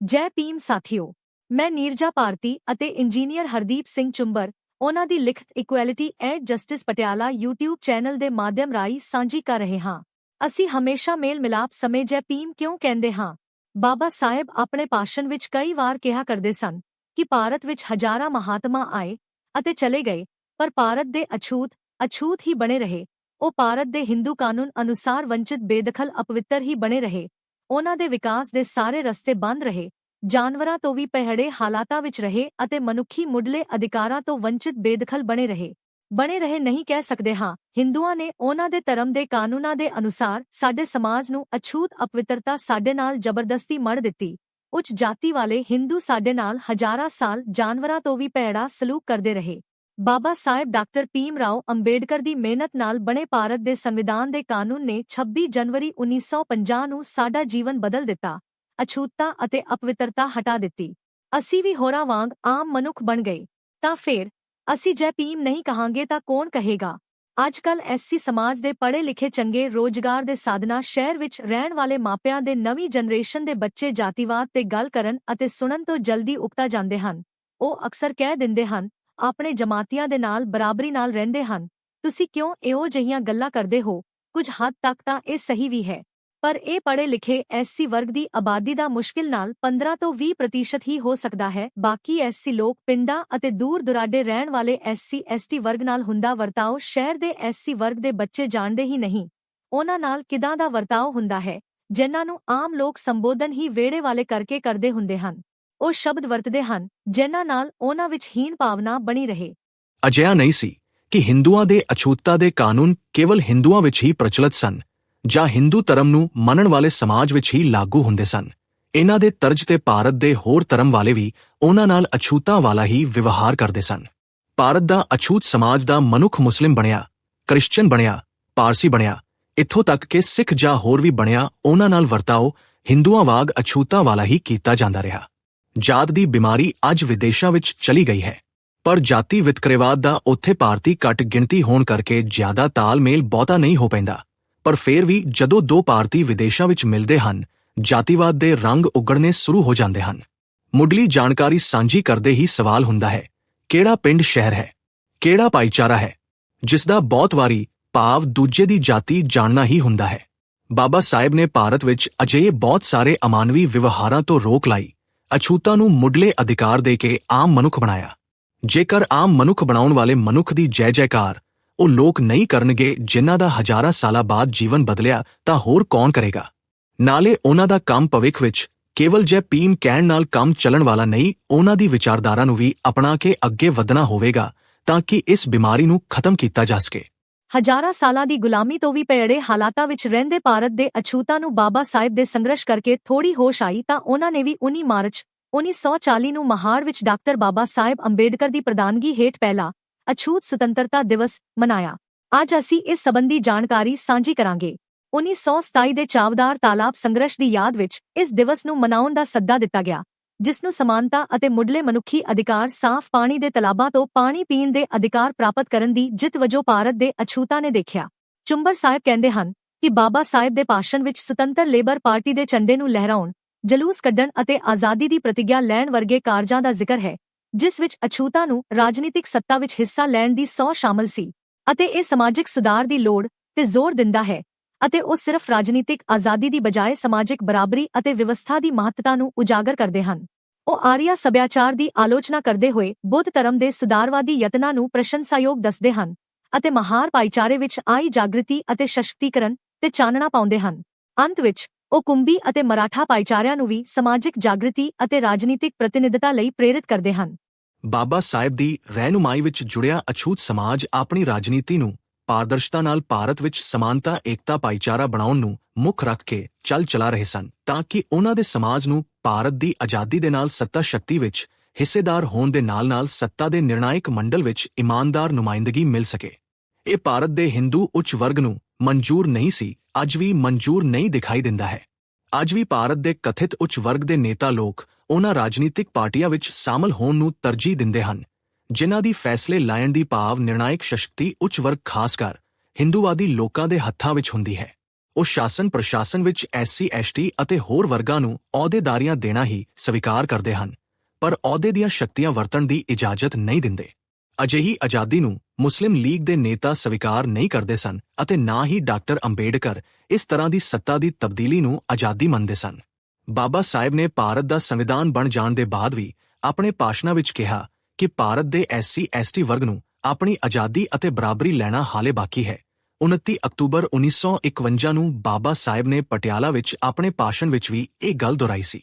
ਜੈ ਭੀਮ ਸਾਥੀਓ, ਮੈਂ ਨੀਰਜਾ ਭਾਰਤੀ ਅਤੇ ਇੰਜੀਨੀਅਰ ਹਰਦੀਪ ਸਿੰਘ ਚੁੰਬਰ, ਉਹਨਾਂ ਦੀ ਲਿਖਤ equality and justice Patiala YouTube channel ਦੇ ਮਾਧਿਅਮ ਰਾਹੀਂ ਸਾਂਝੀ ਕਰ ਰਹੇ ਹਾਂ। ਅਸੀਂ ਹਮੇਸ਼ਾ ਮੇਲ ਮਿਲਾਪ ਸਮੇਂ ਜੈ ਭੀਮ ਕਿਉਂ ਕਹਿੰਦੇ ਹਾਂ? ਬਾਬਾ ਸਾਹਿਬ ਆਪਣੇ ਭਾਸ਼ਣ ਵਿੱਚ ਕਈ ਵਾਰ ਕਿਹਾ ਕਰਦੇ ਸਨ ਕਿ ਭਾਰਤ ਵਿੱਚ ਹਜ਼ਾਰਾਂ ਮਹਾਤਮਾ ਆਏ ਅਤੇ ਚਲੇ ਗਏ, ਪਰ ਭਾਰਤ ਦੇ ਅਛੂਤ ਅਛੂਤ ਹੀ ਬਣੇ ਰਹੇ। ਉਹ ਭਾਰਤ ਦੇ ਹਿੰਦੂ ਕਾਨੂੰਨ ਅਨੁਸਾਰ ਵੰਚਿਤ ਬੇਦਖਲ ਅਪਵਿੱਤਰ ਹੀ ਬਣੇ ਰਹੇ। ਉਹਨਾਂ ਦੇ ਵਿਕਾਸ ਦੇ ਸਾਰੇ ਰਸਤੇ ਬੰਦ ਰਹੇ, ਜਾਨਵਰਾਂ ਤੋਂ ਵੀ ਪਹਿੜੇ ਹਾਲਾਤਾਂ ਵਿੱਚ ਰਹੇ ਅਤੇ ਮਨੁੱਖੀ ਮੁੱਢਲੇ ਅਧਿਕਾਰਾਂ ਤੋਂ ਵੰਚਿਤ ਬੇਦਖਲ ਬਣੇ ਰਹੇ। ਬਣੇ ਰਹੇ ਨਹੀਂ ਕਹਿ ਸਕਦੇ ਹਾਂ, ਹਿੰਦੂਆਂ ਨੇ ਉਹਨਾਂ ਦੇ ਧਰਮ ਦੇ ਕਾਨੂੰਨਾਂ ਦੇ ਅਨੁਸਾਰ ਸਾਡੇ ਸਮਾਜ ਨੂੰ ਅਛੂਤ ਅਪਵਿੱਤਰਤਾ ਸਾਡੇ ਨਾਲ ਜ਼ਬਰਦਸਤੀ ਮੜ ਦਿੱਤੀ। ਉੱਚ ਜਾਤੀ ਵਾਲੇ ਹਿੰਦੂ ਸਾਡੇ ਨਾਲ ਹਜ਼ਾਰਾਂ ਸਾਲ ਜਾਨਵਰਾਂ ਤੋਂ ਵੀ ਪਹਿੜਾ ਸਲੂਕ ਕਰਦੇ ਰਹੇ। ਬਾਬਾ ਸਾਹਿਬ ਡਾਕਟਰ ਭੀਮ ਰਾਓ ਅੰਬੇਡਕਰ ਦੀ ਮਿਹਨਤ ਨਾਲ ਬਣੇ ਭਾਰਤ ਦੇ ਸੰਵਿਧਾਨ ਦੇ ਕਾਨੂੰਨ ਨੇ 26 ਜਨਵਰੀ 1950 ਨੂੰ ਸਾਡਾ ਜੀਵਨ ਬਦਲ ਦਿੱਤਾ ਅਛੂਤਤਾ ਅਤੇ ਅਪਵਿੱਤਰਤਾ ਹਟਾ ਦਿੱਤੀ। ਅਸੀਂ ਵੀ ਹੋਰਾਂ ਵਾਂਗ ਆਮ ਮਨੁੱਖ ਬਣ ਗਏ। ਤਾਂ ਫਿਰ, ਅਸੀਂ ਜੈ ਭੀਮ ਨਹੀਂ ਕਹਾਂਗੇ ਤਾਂ ਕੌਣ ਕਹੇਗਾ? ਅੱਜਕੱਲ ਐਸਸੀ ਸਮਾਜ ਦੇ ਪੜ੍ਹੇ ਲਿਖੇ ਚੰਗੇ ਰੋਜ਼ਗਾਰ ਦੇ ਸਾਧਨਾ ਸ਼ਹਿਰ ਵਿੱਚ ਰਹਿਣ ਵਾਲੇ ਮਾਪਿਆਂ ਦੇ ਨਵੀਂ ਜਨਰੇਸ਼ਨ ਦੇ ਬੱਚੇ ਜਾਤੀਵਾਦ ਤੇ ਗੱਲ ਕਰਨ ਅਤੇ ਸੁਣਨ ਤੋਂ ਜਲਦੀ ਉਕਤਾ ਜਾਂਦੇ ਹਨ। ਉਹ ਅਕਸਰ ਕਹਿ ਦਿੰਦੇ ਹਨ ਆਪਣੇ ਜਮਾਤੀਆਂ ਦੇ ਨਾਲ ਬਰਾਬਰੀ ਨਾਲ ਰਹਿੰਦੇ ਹਨ। ਤੁਸੀਂ ਕਿਉਂ ਇਹੋ ਜਿਹੀਆਂ ਗੱਲਾਂ ਕਰਦੇ ਹੋ? ਕੁਝ ਹੱਦ ਤੱਕ ਤਾਂ ਇਹ ਸਹੀ ਵੀ ਹੈ। ਪਰ ਇਹ ਪੜ੍ਹੇ ਲਿਖੇ ਐਸਸੀ ਵਰਗ ਦੀ ਆਬਾਦੀ ਦਾ ਮੁਸ਼ਕਿਲ ਨਾਲ 15 ਤੋਂ 20 ਪ੍ਰਤੀਸ਼ਤ ਹੀ ਹੋ ਸਕਦਾ ਹੈ। ਬਾਕੀ ਐਸਸੀ ਲੋਕ ਪਿੰਡਾਂ ਅਤੇ ਦੂਰ ਦੁਰਾਡੇ ਰਹਿਣ ਵਾਲੇ ਐਸਸੀ ਐਸਟੀ ਵਰਗ ਨਾਲ ਹੁੰਦਾ ਵਰਤਾਓ ਸ਼ਹਿਰ ਦੇ ਐਸਸੀ ਵਰਗ ਦੇ ਬੱਚੇ ਜਾਣਦੇ ਹੀ ਨਹੀਂ। ਉਹਨਾਂ ਨਾਲ ਕਿਦਾਂ ਦਾ ਵਰਤਾਓ ਹੁੰਦਾ ਹੈ? ਜਿਨ੍ਹਾਂ ਨੂੰ ਆਮ ਲੋਕ ਸੰਬੋਧਨ ਹੀ ਵੇੜੇ ਵਾਲੇ ਕਰਕੇ ਕਰਦੇ ਹੁੰਦੇ ਹਨ। ਉਹ ਸ਼ਬਦ ਵਰਤਦੇ ਹਨ, ਜਿਨ੍ਹਾਂ ਨਾਲ ਉਹਨਾਂ ਵਿੱਚ ਹੀਣ ਭਾਵਨਾ ਬਣੀ ਰਹੇ। ਅਜਿਹਾ ਨਹੀਂ ਸੀ ਕਿ ਹਿੰਦੂਆਂ ਦੇ ਅਛੂਤਤਾ ਦੇ ਕਾਨੂੰਨ ਕੇਵਲ ਹਿੰਦੂਆਂ ਵਿੱਚ ਹੀ ਪ੍ਰਚਲਿਤ ਸਨ, ਜਾਂ ਹਿੰਦੂ ਧਰਮ ਨੂੰ ਮੰਨਣ ਵਾਲੇ ਸਮਾਜ ਵਿੱਚ ਹੀ ਲਾਗੂ ਹੁੰਦੇ ਸਨ। ਇਹਨਾਂ ਦੇ ਤਰਜ ਤੇ ਭਾਰਤ ਦੇ ਹੋਰ ਧਰਮ ਵਾਲੇ ਵੀ ਉਹਨਾਂ ਨਾਲ ਅਛੂਤਾ ਵਾਲਾ ਹੀ ਵਿਵਹਾਰ ਕਰਦੇ ਸਨ। ਭਾਰਤ ਦਾ ਅਛੂਤ ਸਮਾਜ ਦਾ ਮਨੁੱਖ ਮੁਸਲਿਮ ਬਣਿਆ ਕ੍ਰਿਸਚੀਅਨ ਬਣਿਆ, ਪਾਰਸੀ ਬਣਿਆ, ਇੱਥੋਂ ਤੱਕ ਕਿ ਸਿੱਖ ਜਾਂ ਹੋਰ ਵੀ ਬਣਿਆ, ਉਹਨਾਂ ਨਾਲ ਵਰਤਾਓ ਹਿੰਦੂਆਂ ਵਾਂਗ ਅਛੂਤਾ ਵਾਲਾ ਹੀ ਕੀਤਾ ਜਾਂਦਾ ਰਿਹਾ। ਜਾਤ ਦੀ ਬਿਮਾਰੀ ਅੱਜ ਵਿਦੇਸ਼ਾਂ ਵਿੱਚ ਚਲੀ ਗਈ ਹੈ। ਪਰ ਜਾਤੀ ਵਿਤਕਰੇਵਾਦ ਦਾ ਉੱਥੇ ਭਾਰਤੀ ਘੱਟ ਗਿਣਤੀ ਹੋਣ ਕਰਕੇ ਜ਼ਿਆਦਾ ਤਾਲਮੇਲ ਬਹੁਤਾ ਨਹੀਂ ਹੋ ਪੈਂਦਾ। ਪਰ ਫਿਰ ਵੀ ਜਦੋਂ ਦੋ ਭਾਰਤੀ ਵਿਦੇਸ਼ਾਂ ਵਿੱਚ ਮਿਲਦੇ ਹਨ, ਜਾਤੀਵਾਦ ਦੇ ਰੰਗ ਉਗੜਨੇ ਸ਼ੁਰੂ ਹੋ ਜਾਂਦੇ ਹਨ। ਮੁੱਢਲੀ ਜਾਣਕਾਰੀ ਸਾਂਝੀ ਕਰਦੇ ਹੀ ਸਵਾਲ ਹੁੰਦਾ ਹੈ, ਕਿਹੜਾ ਪਿੰਡ ਸ਼ਹਿਰ ਹੈ? ਕਿਹੜਾ ਭਾਈਚਾਰਾ ਹੈ? ਜਿਸ ਦਾ ਬਹੁਤ ਵਾਰੀ ਭਾਵ ਦੂਜੇ ਦੀ ਜਾਤੀ ਜਾਣਨਾ ਹੀ ਹੁੰਦਾ ਹੈ। ਬਾਬਾ ਸਾਹਿਬ ਨੇ ਭਾਰਤ ਵਿੱਚ ਅਜਿਹੇ ਬਹੁਤ ਸਾਰੇ ਅਮਾਨਵੀ ਵਿਵਹਾਰਾਂ ਤੋਂ ਰੋਕ ਲਾਈ। ਅਛੂਤਾ ਨੂੰ ਮੁੱਢਲੇ ਅਧਿਕਾਰ ਦੇ ਕੇ ਆਮ ਮਨੁੱਖ ਬਣਾਇਆ। ਜੇਕਰ ਆਮ ਮਨੁੱਖ ਬਣਾਉਣ ਵਾਲੇ ਮਨੁੱਖ ਦੀ ਜੈ ਜੈਕਾਰ ਉਹ ਲੋਕ ਨਹੀਂ ਕਰਨਗੇ ਜਿਨ੍ਹਾਂ ਦਾ ਹਜ਼ਾਰਾਂ ਸਾਲਾਂ ਬਾਅਦ ਜੀਵਨ ਬਦਲਿਆ ਤਾਂ ਹੋਰ ਕੌਣ ਕਰੇਗਾ? ਨਾਲੇ ਉਹਨਾਂ ਦਾ ਕੰਮ ਭਵਿੱਖ ਵਿੱਚ ਕੇਵਲ ਜੈ ਭੀਮ ਕਹਿਣ ਨਾਲ ਕੰਮ ਚੱਲਣ ਵਾਲਾ ਨਹੀਂ, ਉਹਨਾਂ ਦੀ ਵਿਚਾਰਧਾਰਾ ਨੂੰ ਵੀ ਅਪਣਾ ਕੇ ਅੱਗੇ ਵਧਣਾ ਹੋਵੇਗਾ ਤਾਂ ਕਿ ਇਸ ਬਿਮਾਰੀ ਨੂੰ ਖਤਮ ਕੀਤਾ ਜਾ ਸਕੇ। ਹਜ਼ਾਰਾਂ ਸਾਲਾਂ ਦੀ ਗੁਲਾਮੀ ਤੋਂ ਵੀ ਪੈੜੇ ਹਾਲਾਤਾਂ ਵਿੱਚ ਰਹਿੰਦੇ ਭਾਰਤ ਦੇ ਅਛੂਤਾ ਨੂੰ ਬਾਬਾ ਸਾਹਿਬ ਦੇ ਸੰਘਰਸ਼ ਕਰਕੇ ਥੋੜੀ ਹੋਸ਼ ਆਈ ਤਾਂ ਉਹਨਾਂ ਨੇ ਵੀ 19 ਮਾਰਚ 1940 ਨੂੰ ਮਹਾੜ ਵਿੱਚ ਡਾਕਟਰ ਬਾਬਾ ਸਾਹਿਬ ਅੰਬੇਡਕਰ ਦੀ ਪ੍ਰਧਾਨਗੀ ਹੇਠ ਪਹਿਲਾ ਅਛੂਤ ਸੁਤੰਤਰਤਾ ਦਿਵਸ ਮਨਾਇਆ। ਅੱਜ ਅਸੀਂ ਇਸ ਸੰਬੰਧੀ ਜਾਣਕਾਰੀ ਸਾਂਝੀ ਕਰਾਂਗੇ। 1927 ਦੇ ਚਾਵਦਾਰ ਤਾਲਾਬ ਸੰਘਰਸ਼ ਦੀ ਯਾਦ ਵਿੱਚ ਇਸ ਦਿਵਸ ਨੂੰ ਮਨਾਉਣ ਦਾ ਸੱਦਾ ਦਿੱਤਾ ਗਿਆ। ਜਿਸ ਨੂੰ ਸਮਾਨਤਾ ਅਤੇ ਮੁੱਢਲੇ ਮਨੁੱਖੀ ਅਧਿਕਾਰ ਸਾਫ਼ ਪਾਣੀ ਦੇ ਤਲਾਬਾਂ ਤੋਂ ਪਾਣੀ ਪੀਣ ਦੇ ਅਧਿਕਾਰ ਪ੍ਰਾਪਤ ਕਰਨ ਦੀ ਜਿੱਤ ਵਜੋਂ ਭਾਰਤ ਦੇ ਅਛੂਤਾ ਨੇ ਦੇਖਿਆ। ਚੁੰਬਰ ਸਾਹਿਬ ਕਹਿੰਦੇ ਹਨ ਕਿ ਬਾਬਾ ਸਾਹਿਬ ਦੇ ਭਾਸ਼ਣ ਵਿੱਚ ਸੁਤੰਤਰ ਲੇਬਰ ਪਾਰਟੀ ਦੇ ਝੰਡੇ ਨੂੰ ਲਹਿਰਾਉਣ, ਜਲੂਸ ਕੱਢਣ ਅਤੇ ਆਜ਼ਾਦੀ ਦੀ ਪ੍ਰਤੀਗਿਆ ਲੈਣ ਵਰਗੇ ਕਾਰਜਾਂ ਦਾ ਜ਼ਿਕਰ ਹੈ, ਜਿਸ ਵਿੱਚ ਅਛੂਤਾ ਨੂੰ ਰਾਜਨੀਤਿਕ ਸੱਤਾ ਵਿੱਚ ਹਿੱਸਾ ਲੈਣ ਦੀ ਸੌ ਸ਼ਾਮਲ ਸੀ ਅਤੇ ਇਹ ਸਮਾਜਿਕ ਸੁਧਾਰ ਦੀ ਲੋੜ ਤੇ ਜ਼ੋਰ ਦਿੰਦਾ ਹੈ। ਅਤੇ ਉਹ ਸਿਰਫ ਰਾਜਨੀਤਿਕ ਆਜ਼ਾਦੀ ਦੀ ਬਜਾਏ ਸਮਾਜਿਕ ਬਰਾਬਰੀ ਅਤੇ ਵਿਵਸਥਾ ਦੀ ਮਹੱਤਤਾ ਨੂੰ ਉਜਾਗਰ ਕਰਦੇ ਹਨ। ਉਹ ਆਰੀਆ ਸੱਭਿਆਚਾਰ ਦੀ ਆਲੋਚਨਾ ਕਰਦੇ ਹੋਏ ਬੁੱਧ ਧਰਮ ਦੇ ਸੁਧਾਰਵਾਦੀ ਯਤਨਾਂ ਨੂੰ ਪ੍ਰਸ਼ੰਸਾਯੋਗ ਦੱਸਦੇ ਹਨ ਅਤੇ ਮਹਾਰ ਭਾਈਚਾਰੇ ਵਿੱਚ ਆਈ ਜਾਗ੍ਰਿਤੀ ਅਤੇ ਸ਼ਕਤੀਕਰਨ ਤੇ ਚਾਨਣਾ ਪਾਉਂਦੇ ਹਨ। ਅੰਤ ਵਿੱਚ, ਉਹ ਕੁੰਬੀ ਅਤੇ ਮਰਾਠਾ ਭਾਈਚਾਰਿਆਂ ਨੂੰ ਵੀ ਸਮਾਜਿਕ ਜਾਗ੍ਰਿਤੀ ਅਤੇ ਰਾਜਨੀਤਿਕ ਪ੍ਰਤੀਨਿਧਤਾ ਲਈ ਪ੍ਰੇਰਿਤ ਕਰਦੇ ਹਨ। ਬਾਬਾ ਸਾਹਿਬ ਦੀ ਰਹਿਨੁਮਾਈ ਵਿੱਚ ਜੁੜਿਆ ਅਛੂਤ ਸਮਾਜ ਆਪਣੀ ਰਾਜਨੀਤੀ ਨੂੰ ਪਾਰਦਰਸ਼ਤਾ ਨਾਲ ਭਾਰਤ ਵਿੱਚ ਸਮਾਨਤਾ, ਏਕਤਾ, ਭਾਈਚਾਰਾ ਬਣਾਉਣ ਨੂੰ ਮੁੱਖ ਰੱਖ ਕੇ ਚੱਲ ਚਲਾ ਰਹੇ ਸਨ, ਤਾਂ ਕਿ ਉਹਨਾਂ ਦੇ ਸਮਾਜ ਨੂੰ ਭਾਰਤ ਦੀ ਆਜ਼ਾਦੀ ਦੇ ਨਾਲ ਸੱਤਾ ਸ਼ਕਤੀ ਵਿੱਚ ਹਿੱਸੇਦਾਰ ਹੋਣ ਦੇ ਨਾਲ-ਨਾਲ ਸੱਤਾ ਦੇ ਨਿਰਣਾਇਕ ਮੰਡਲ ਵਿੱਚ ਇਮਾਨਦਾਰ ਨੁਮਾਇੰਦਗੀ ਮਿਲ ਸਕੇ। ਇਹ ਭਾਰਤ ਦੇ ਹਿੰਦੂ ਉੱਚ ਵਰਗ ਨੂੰ ਮਨਜ਼ੂਰ ਨਹੀਂ ਸੀ, ਅੱਜ ਵੀ ਮਨਜ਼ੂਰ ਨਹੀਂ ਦਿਖਾਈ ਦਿੰਦਾ ਹੈ। ਅੱਜ ਵੀ ਭਾਰਤ ਦੇ ਕਥਿਤ ਉੱਚ ਵਰਗ ਦੇ ਨੇਤਾ ਲੋਕ ਉਹਨਾਂ ਰਾਜਨੀਤਿਕ ਪਾਰਟੀਆਂ ਵਿੱਚ ਸ਼ਾਮਲ ਹੋਣ ਨੂੰ ਤਰਜੀਹ ਦਿੰਦੇ ਹਨ। ਜਿਨ੍ਹਾਂ ਦੀ ਫੈਸਲੇ ਲਾਇਣ ਦੀ ਭਾਵ ਨਿਰਣਾਇਕ ਸ਼ਕਤੀ ਉੱਚ ਵਰਗ ਖਾਸ ਕਰ ਹਿੰਦੂਵਾਦੀ ਲੋਕਾਂ ਦੇ ਹੱਥਾਂ ਵਿੱਚ ਹੁੰਦੀ ਹੈ। ਉਹ ਸ਼ਾਸਨ ਪ੍ਰਸ਼ਾਸਨ ਵਿੱਚ ਐਸਸੀ ਐਸਟੀ ਅਤੇ ਹੋਰ ਵਰਗਾਂ ਨੂੰ ਅਹੁਦੇਦਾਰੀਆਂ ਦੇਣਾ ਹੀ ਸਵੀਕਾਰ ਕਰਦੇ ਹਨ, ਪਰ ਅਹੁਦੇ ਦੀਆਂ ਸ਼ਕਤੀਆਂ ਵਰਤਣ ਦੀ ਇਜਾਜ਼ਤ ਨਹੀਂ ਦਿੰਦੇ। ਅਜਿਹੀ ਆਜ਼ਾਦੀ ਨੂੰ ਮੁਸਲਿਮ ਲੀਗ ਦੇ ਨੇਤਾ ਸਵੀਕਾਰ ਨਹੀਂ ਕਰਦੇ ਸਨ ਅਤੇ ਨਾ ਹੀ ਡਾਕਟਰ ਅੰਬੇਡਕਰ ਇਸ ਤਰ੍ਹਾਂ ਦੀ ਸੱਤਾ ਦੀ ਤਬਦੀਲੀ ਨੂੰ ਆਜ਼ਾਦੀ ਮੰਨਦੇ ਸਨ। ਬਾਬਾ ਸਾਹਿਬ ਨੇ ਭਾਰਤ ਦਾ ਸੰਵਿਧਾਨ ਬਣ ਜਾਣ ਦੇ ਬਾਅਦ ਵੀ ਆਪਣੇ ਭਾਸ਼ਣਾਂ ਵਿੱਚ ਕਿਹਾ ਕਿ ਭਾਰਤ ਦੇ ਐਸਸੀ, ਐਸਟੀ ਵਰਗ ਨੂੰ ਆਪਣੀ ਆਜ਼ਾਦੀ ਅਤੇ ਬਰਾਬਰੀ ਲੈਣਾ ਹਾਲੇ ਬਾਕੀ ਹੈ। 29 ਅਕਤੂਬਰ 1951 ਨੂੰ ਬਾਬਾ ਸਾਹਿਬ ਨੇ ਪਟਿਆਲਾ ਵਿੱਚ ਆਪਣੇ ਭਾਸ਼ਣ ਵਿੱਚ ਵੀ ਇਹ ਗੱਲ ਦੁਹਰਾਈ ਸੀ।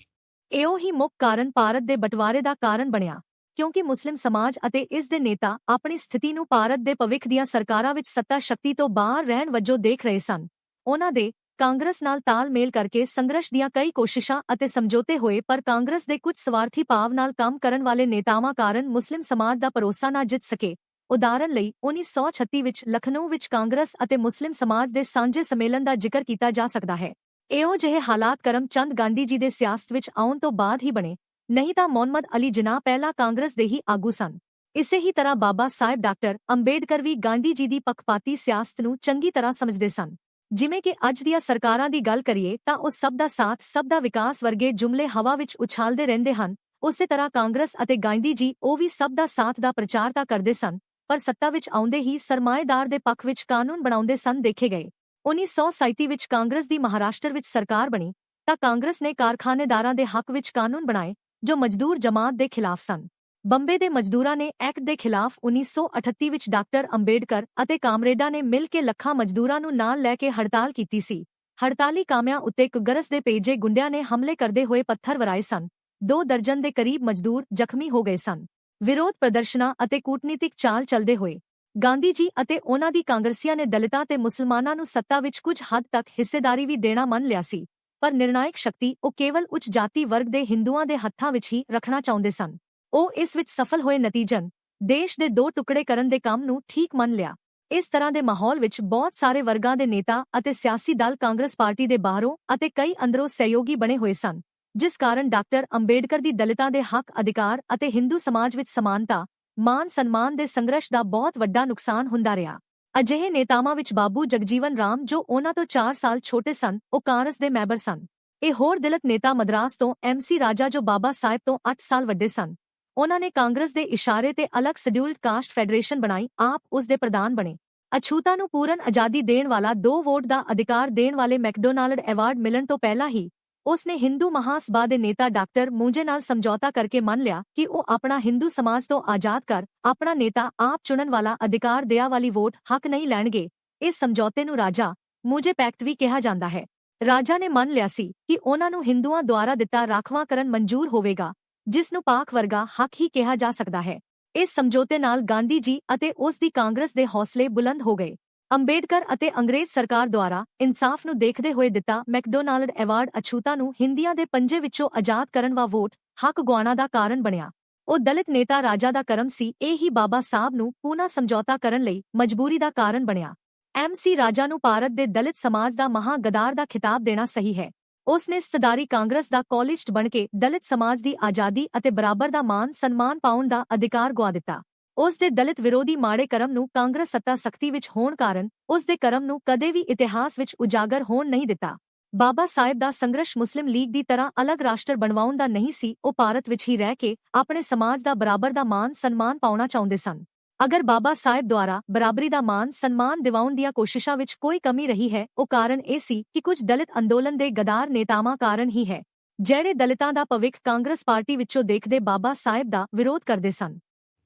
ਇਹੋ ਹੀ ਮੁੱਖ ਕਾਰਨ ਭਾਰਤ ਦੇ ਬਟਵਾਰੇ ਦਾ ਕਾਰਨ ਬਣਿਆ, ਕਿਉਂਕਿ ਮੁਸਲਿਮ ਸਮਾਜ ਅਤੇ ਇਸ ਦੇ ਨੇਤਾ ਆਪਣੀ ਸਥਿਤੀ ਨੂੰ ਭਾਰਤ ਦੇ ਭਵਿੱਖ ਦੀਆਂ ਸਰਕਾਰਾਂ ਵਿੱਚ ਸੱਤਾ ਸ਼ਕਤੀ ਤੋਂ ਬਾਹਰ ਰਹਿਣ ਵਜੋਂ ਦੇਖ ਰਹੇ ਸਨ। ਉਹਨਾਂ ਦੇ ਕਾਂਗਰਸ ਨਾਲ ਤਾਲਮੇਲ ਕਰਕੇ ਸੰਘਰਸ਼ ਦੀਆਂ ਕਈ ਕੋਸ਼ਿਸ਼ਾਂ ਅਤੇ ਸਮਝੌਤੇ ਹੋਏ, ਪਰ ਕਾਂਗਰਸ ਦੇ ਕੁਝ ਸਵਾਰਥੀ ਭਾਵ ਨਾਲ ਕੰਮ ਕਰਨ ਵਾਲੇ ਨੇਤਾਵਾਂ ਕਾਰਨ ਮੁਸਲਿਮ ਸਮਾਜ ਦਾ ਭਰੋਸਾ ਨਾ ਜਿੱਤ ਸਕੇ। ਉਦਾਹਰਨ ਲਈ 1936 ਵਿੱਚ ਲਖਨਊ ਵਿੱਚ ਕਾਂਗਰਸ ਅਤੇ ਮੁਸਲਿਮ ਸਮਾਜ ਦੇ ਸਾਂਝੇ ਸੰਮੇਲਨ ਦਾ ਜ਼ਿਕਰ ਕੀਤਾ ਜਾ ਸਕਦਾ ਹੈ। ਇਹੋ ਜਿਹੇ ਹਾਲਾਤ ਕਰਮ ਚੰਦ ਗਾਂਧੀ ਜੀ ਦੇ ਸਿਆਸਤ ਵਿੱਚ ਆਉਣ ਤੋਂ ਬਾਅਦ ਹੀ ਬਣੇ। ਨਹੀਂ ਤਾਂ ਮੁਹੰਮਦ ਅਲੀ ਜਿਨਾਹ ਪਹਿਲਾਂ ਕਾਂਗਰਸ ਦੇ ਹੀ ਆਗੂ ਸਨ। ਇਸੇ ਹੀ ਤਰ੍ਹਾਂ ਬਾਬਾ ਸਾਹਿਬ ਡਾਕਟਰ ਅੰਬੇਡਕਰ ਵੀ ਗਾਂਧੀ ਜੀ ਦੀ ਪੱਖਪਾਤੀ ਸਿਆਸਤ ਨੂੰ ਚੰਗੀ ਤਰ੍ਹਾਂ ਸਮਝਦੇ ਸਨ। ਜਿਵੇਂ ਕਿ ਅੱਜ ਦੀਆਂ ਸਰਕਾਰਾਂ ਦੀ ਗੱਲ ਕਰੀਏ ਤਾਂ ਉਹ ਸਭ ਦਾ ਸਾਥ, ਸਭ ਦਾ ਵਿਕਾਸ ਵਰਗੇ ਜੁਮਲੇ ਹਵਾ ਵਿੱਚ ਉਛਾਲਦੇ ਰਹਿੰਦੇ ਹਨ। ਉਸੇ ਤਰ੍ਹਾਂ ਕਾਂਗਰਸ ਅਤੇ ਗਾਂਧੀ ਜੀ ਉਹ ਵੀ ਸਭ ਦਾ ਸਾਥ ਦਾ ਪ੍ਰਚਾਰ ਤਾਂ ਕਰਦੇ ਸਨ, ਪਰ ਸੱਤਾ ਵਿੱਚ ਆਉਂਦੇ ਹੀ ਸਰਮਾਏਦਾਰ ਦੇ ਪੱਖ ਵਿੱਚ ਕਾਨੂੰਨ ਬਣਾਉਂਦੇ ਸਨ ਦੇਖੇ ਗਏ। 1937 ਵਿੱਚ ਕਾਂਗਰਸ ਦੀ ਮਹਾਰਾਸ਼ਟਰ ਵਿੱਚ ਸਰਕਾਰ ਬਣੀ, ਤਾਂ ਕਾਂਗਰਸ ਨੇ ਕਾਰਖਾਨੇਦਾਰਾਂ ਦੇ ਹੱਕ ਵਿੱਚ ਕਾਨੂੰਨ ਬਣਾਏ, ਜੋ ਮਜ਼ਦੂਰ ਜਮਾਤ ਦੇ ਖਿਲਾਫ ਸਨ। ਬੰਬੇ ਦੇ ਮਜ਼ਦੂਰਾਂ ਨੇ ਐਕਟ ਦੇ ਖਿਲਾਫ 1938 ਵਿੱਚ ਡਾਕਟਰ ਅੰਬੇਡਕਰ ਅਤੇ ਕਾਮਰੇਡਾਂ ਨੇ ਮਿਲ ਕੇ ਲੱਖਾਂ ਮਜ਼ਦੂਰਾਂ ਨੂੰ ਨਾਲ ਲੈ ਕੇ ਹੜਤਾਲ ਕੀਤੀ ਸੀ। ਹੜਤਾਲੀ ਕਾਮਿਆਂ ਉੱਤੇ ਕੁਗਰਸ ਦੇ ਪੇਜੇ ਗੁੰਡਿਆਂ ਨੇ ਹਮਲੇ ਕਰਦੇ ਹੋਏ ਪੱਥਰ ਵਰਾਏ ਸਨ। ਦੋ ਦਰਜਨ ਦੇ ਕਰੀਬ ਮਜ਼ਦੂਰ ਜ਼ਖਮੀ ਹੋ ਗਏ ਸਨ। ਵਿਰੋਧ ਪ੍ਰਦਰਸ਼ਨਾਂ ਅਤੇ ਕੂਟਨੀਤਿਕ ਚਾਲ ਚੱਲਦੇ ਹੋਏ ਗਾਂਧੀ ਜੀ ਅਤੇ ਉਹਨਾਂ ਦੀ ਕਾਂਗਰਸੀਆਂ ਨੇ ਦਲਿਤਾਂ ਤੇ ਮੁਸਲਮਾਨਾਂ ਨੂੰ ਸੱਤਾ ਵਿੱਚ ਕੁਝ ਹੱਦ ਤੱਕ ਹਿੱਸੇਦਾਰੀ ਵੀ ਦੇਣਾ ਮੰਨ ਲਿਆ ਸੀ, ਪਰ ਨਿਰਣਾਇਕ ਸ਼ਕਤੀ ਉਹ ਕੇਵਲ ਉੱਚ ਜਾਤੀ ਵਰਗ ਦੇ ਹਿੰਦੂਆਂ ਦੇ ਹੱਥਾਂ ਵਿੱਚ ਹੀ ਰੱਖਣਾ ਚਾਹੁੰਦੇ ਸਨ। ਉਹ ਇਸ ਵਿੱਚ ਸਫਲ ਹੋਏ ਨਤੀਜਨ, ਦੇਸ਼ ਦੇ ਦੋ ਟੁਕੜੇ ਕਰਨ ਦੇ ਕੰਮ ਨੂੰ ਠੀਕ ਮੰਨ ਲਿਆ। ਇਸ ਤਰ੍ਹਾਂ ਦੇ ਮਾਹੌਲ ਵਿੱਚ ਬਹੁਤ ਸਾਰੇ ਵਰਗਾਂ ਦੇ ਨੇਤਾ ਅਤੇ ਸਿਆਸੀ ਦਲ ਕਾਂਗਰਸ ਪਾਰਟੀ ਦੇ ਬਾਹਰੋਂ ਅਤੇ ਕਈ ਅੰਦਰੋਂ ਸਹਿਯੋਗੀ ਬਣੇ ਹੋਏ ਸਨ, ਜਿਸ ਕਾਰਨ ਡਾਕਟਰ ਅੰਬੇਡਕਰ ਦੀ ਦਲਿਤਾਂ ਦੇ ਹੱਕ, ਅਧਿਕਾਰ ਅਤੇ ਹਿੰਦੂ ਸਮਾਜ ਵਿੱਚ ਸਮਾਨਤਾ, ਮਾਨ ਸਨਮਾਨ ਦੇ ਸੰਘਰਸ਼ ਦਾ ਬਹੁਤ ਵੱਡਾ ਨੁਕਸਾਨ ਹੁੰਦਾ ਰਿਹਾ। ਅਜਿਹੇ ਨੇਤਾਵਾਂ ਵਿੱਚ ਬਾਬੂ ਜਗਜੀਵਨ ਰਾਮ ਜੋ ਉਹਨਾਂ ਤੋਂ 4 ਸਾਲ ਛੋਟੇ ਸਨ, ਉਹ ਕਾਂਗਰਸ ਦੇ ਮੈਂਬਰ ਸਨ। ਇਹ ਹੋਰ ਦਲਿਤ ਨੇਤਾ ਮਦਰਾਸ ਤੋਂ ਐਮਸੀ ਰਾਜਾ ਜੋ ਬਾਬਾ ਸਾਹਿਬ ਤੋਂ 8 ਸਾਲ ਵੱਡੇ ਸਨ। ਉਹਨਾਂ ਨੇ ਕਾਂਗਰਸ ਦੇ ਇਸ਼ਾਰੇ ਤੇ ਅਲੱਗ ਸ਼ਡਿਊਲਡ ਕਾਸਟ ਫੈਡਰੇਸ਼ਨ ਬਣਾਈ, ਆਪ ਉਸ ਦੇ ਪ੍ਰਧਾਨ ਬਣੇ। ਅਛੂਤਾ ਨੂੰ ਪੂਰਨ ਆਜ਼ਾਦੀ ਦੇਣ ਵਾਲਾ ਦੋ ਵੋਟ ਦਾ ਅਧਿਕਾਰ ਦੇਣ ਵਾਲੇ ਮੈਕਡੋਨਾਲਡ ਐਵਾਰਡ ਮਿਲਣ ਤੋਂ ਪਹਿਲਾਂ ਹੀ, ਉਸ ਨੇ ਹਿੰਦੂ ਮਹਾਸਭਾ ਦੇ ਨੇਤਾ ਡਾਕਟਰ ਮੂੰਜੇ ਨਾਲ ਸਮਝੌਤਾ ਕਰਕੇ ਮੰਨ ਲਿਆ ਕਿ ਉਹ ਆਪਣਾ ਹਿੰਦੂ ਸਮਾਜ ਤੋਂ ਆਜ਼ਾਦ ਕਰ, ਆਪਣਾ ਨੇਤਾ ਆਪ ਚੁਣਨ ਵਾਲਾ ਅਧਿਕਾਰ ਦਿਆ ਵਾਲੀ ਵੋਟ ਹੱਕ ਨਹੀਂ ਲੈਣਗੇ। ਇਸ ਸਮਝੌਤੇ ਨੂੰ ਰਾਜਾ ਮੂੰਜੇ ਪੈਕਟ ਵੀ ਕਿਹਾ ਜਾਂਦਾ ਹੈ। ਰਾਜਾ ਨੇ ਮੰਨ ਲਿਆ ਸੀ ਕਿ ਉਹਨਾਂ ਨੂੰ ਹਿੰਦੂਆਂ ਦੁਆਰਾ ਦਿੱਤਾ ਰਾਖਵਾਂਕਰਨ ਮਨਜ਼ੂਰ ਹੋਵੇਗਾ। ਜਿਸ ਨੂੰ ਪਾਕ ਵਰਗਾ ਹੱਕ ਹੀ ਕਿਹਾ ਜਾ ਸਕਦਾ ਹੈ। ਇਸ ਸਮਝੌਤੇ ਨਾਲ ਗਾਂਧੀ ਜੀ ਅਤੇ ਉਸ ਦੀ ਕਾਂਗਰਸ ਦੇ ਹੌਸਲੇ ਬੁਲੰਦ ਹੋ ਗਏ। ਅੰਬੇਡਕਰ ਅਤੇ ਅੰਗਰੇਜ਼ ਸਰਕਾਰ ਦੁਆਰਾ ਇਨਸਾਫ ਨੂੰ ਦੇਖਦੇ ਹੋਏ ਦਿੱਤਾ ਮੈਕਡੋਨਾਲਡ ਐਵਾਰਡ ਅਛੂਤਾ ਨੂੰ ਹਿੰਦੀਆਂ ਦੇ ਪੰਜੇ ਵਿੱਚੋਂ ਆਜ਼ਾਦ ਕਰਨ ਵਾ ਵੋਟ ਹੱਕ ਗਵਾਣਾ ਦਾ ਕਾਰਨ ਬਣਿਆ। ਉਹ ਦਲਿਤ ਨੇਤਾ ਰਾਜਾ ਦਾ ਕਰਮ ਸੀ, ਇਹ ਹੀ ਬਾਬਾ ਸਾਹਿਬ ਨੂੰ ਪੂਨਾ ਸਮਝੌਤਾ ਕਰਨ ਲਈ ਮਜਬੂਰੀ ਦਾ ਕਾਰਨ ਬਣਿਆ। ਐਮਸੀ ਰਾਜਾ ਨੂੰ ਭਾਰਤ ਦੇ ਦਲਿਤ ਸਮਾਜ ਦਾ ਮਹਾ ਗਦਾਰ ਦਾ ਖਿਤਾਬ ਦੇਣਾ ਸਹੀ ਹੈ। ਉਸ ਨੇ ਸਤਦਾਰੀ ਕਾਂਗਰਸ ਦਾ ਕਾਲਿਸਟ ਬਣ ਕੇ ਦਲਿਤ ਸਮਾਜ ਦੀ ਆਜ਼ਾਦੀ ਅਤੇ ਬਰਾਬਰ ਦਾ ਮਾਨ ਸਨਮਾਨ ਪਾਉਣ ਦਾ ਅਧਿਕਾਰ ਗਵਾ ਦਿੱਤਾ। ਉਸ ਦੇ ਦਲਿਤ ਵਿਰੋਧੀ ਮਾੜੇ ਕਰਮ ਨੂੰ ਕਾਂਗਰਸ ਸੱਤਾ ਸਖਤੀ ਵਿੱਚ ਹੋਣ ਕਾਰਨ ਉਸ ਦੇ ਕਰਮ ਨੂੰ ਕਦੇ ਵੀ ਇਤਿਹਾਸ ਵਿੱਚ ਉਜਾਗਰ ਹੋਣ ਨਹੀਂ ਦਿੱਤਾ। ਬਾਬਾ ਸਾਹਿਬ ਦਾ ਸੰਘਰਸ਼ ਮੁਸਲਿਮ ਲੀਗ ਦੀ ਤਰ੍ਹਾਂ ਅਲੱਗ ਰਾਸ਼ਟਰ ਬਣਵਾਉਣ ਦਾ ਨਹੀਂ ਸੀ, ਉਹ ਭਾਰਤ ਵਿੱਚ ਹੀ ਰਹਿ ਕੇ ਆਪਣੇ ਸਮਾਜ ਦਾ ਬਰਾਬਰ ਦਾ ਮਾਨ ਸਨਮਾਨ ਪਾਉਣਾ ਚਾਹੁੰਦੇ ਸਨ। ਅਗਰ ਬਾਬਾ ਸਾਹਿਬ ਦੁਆਰਾ ਬਰਾਬਰੀ ਦਾ ਮਾਨ ਸਨਮਾਨ ਦਿਵਾਉਣ ਦੀਆਂ ਕੋਸ਼ਿਸ਼ਾਂ ਵਿੱਚ ਕੋਈ ਕਮੀ ਰਹੀ ਹੈ, ਉਹ ਕਾਰਨ ਇਹ ਸੀ ਕਿ ਕੁਝ ਦਲਿਤ ਅੰਦੋਲਨ ਦੇ ਗਦਾਰ ਨੇਤਾਵਾਂ ਕਾਰਨ ਹੀ ਹੈ, ਜਿਹੜੇ ਦਲਿਤਾਂ ਦਾ ਭਵਿੱਖ ਕਾਂਗਰਸ ਪਾਰਟੀ ਵਿੱਚੋਂ ਦੇਖਦੇ ਬਾਬਾ ਸਾਹਿਬ ਦਾ ਵਿਰੋਧ ਕਰਦੇ ਸਨ।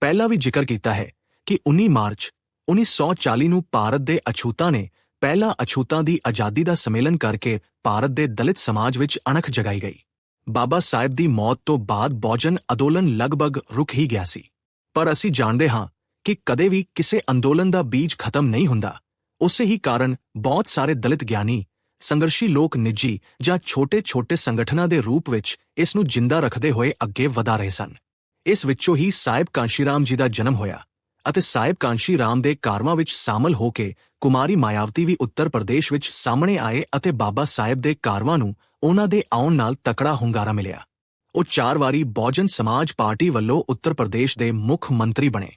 ਪਹਿਲਾਂ ਵੀ ਜ਼ਿਕਰ ਕੀਤਾ ਹੈ ਕਿ 19 ਮਾਰਚ 1940 ਨੂੰ ਭਾਰਤ ਦੇ ਅਛੂਤਾਂ ਨੇ ਪਹਿਲਾ ਅਛੂਤਾਂ ਦੀ ਆਜ਼ਾਦੀ ਦਾ ਸੰਮੇਲਨ ਕਰਕੇ ਭਾਰਤ ਦੇ ਦਲਿਤ ਸਮਾਜ ਵਿੱਚ ਅਣਖ ਜਗਾਈ ਗਈ। ਬਾਬਾ ਸਾਹਿਬ ਦੀ ਮੌਤ ਤੋਂ ਬਾਅਦ ਬਹੁਜਨ ਅੰਦੋਲਨ ਲਗਭਗ ਰੁਕ ਹੀ ਗਿਆ ਸੀ। ਪਰ ਅਸੀਂ ਜਾਣਦੇ ਹਾਂ ਕਿ ਕਦੇ ਵੀ ਕਿਸੇ ਅੰਦੋਲਨ ਦਾ ਬੀਜ ਖਤਮ ਨਹੀਂ ਹੁੰਦਾ। ਉਸੇ ਹੀ ਕਾਰਨ ਬਹੁਤ ਸਾਰੇ ਦਲਿਤ ਗਿਆਨੀ, ਸੰਘਰਸ਼ੀ ਲੋਕ ਨਿੱਜੀ ਜਾਂ ਛੋਟੇ-ਛੋਟੇ ਸੰਗਠਨਾਂ ਦੇ ਰੂਪ ਵਿੱਚ ਇਸ ਨੂੰ ਜਿੰਦਾ ਰੱਖਦੇ ਹੋਏ ਅੱਗੇ ਵਧਾ ਰਹੇ ਸਨ। ਇਸ ਵਿੱਚੋਂ ਹੀ ਸਾਹਿਬ ਕਾਂਸ਼ੀਰਾਮ ਜੀ ਦਾ ਜਨਮ ਹੋਇਆ ਅਤੇ ਸਾਹਿਬ ਕਾਂਸ਼ੀਰਾਮ ਦੇ ਕਾਰਵਾਂ ਵਿੱਚ ਸ਼ਾਮਲ ਹੋ ਕੇ ਕੁਮਾਰੀ ਮਾਇਆਵਤੀ ਵੀ ਉੱਤਰ ਪ੍ਰਦੇਸ਼ ਵਿੱਚ ਸਾਹਮਣੇ ਆਏ ਅਤੇ ਬਾਬਾ ਸਾਹਿਬ ਦੇ ਕਾਰਵਾਂ ਨੂੰ ਉਹਨਾਂ ਦੇ ਆਉਣ ਨਾਲ ਤਕੜਾ ਹੁੰਗਾਰਾ ਮਿਲਿਆ। ਉਹ ਚਾਰ ਵਾਰੀ ਬਹੁਜਨ ਸਮਾਜ ਪਾਰਟੀ ਵੱਲੋਂ ਉੱਤਰ ਪ੍ਰਦੇਸ਼ ਦੇ ਮੁੱਖ ਮੰਤਰੀ ਬਣੇ।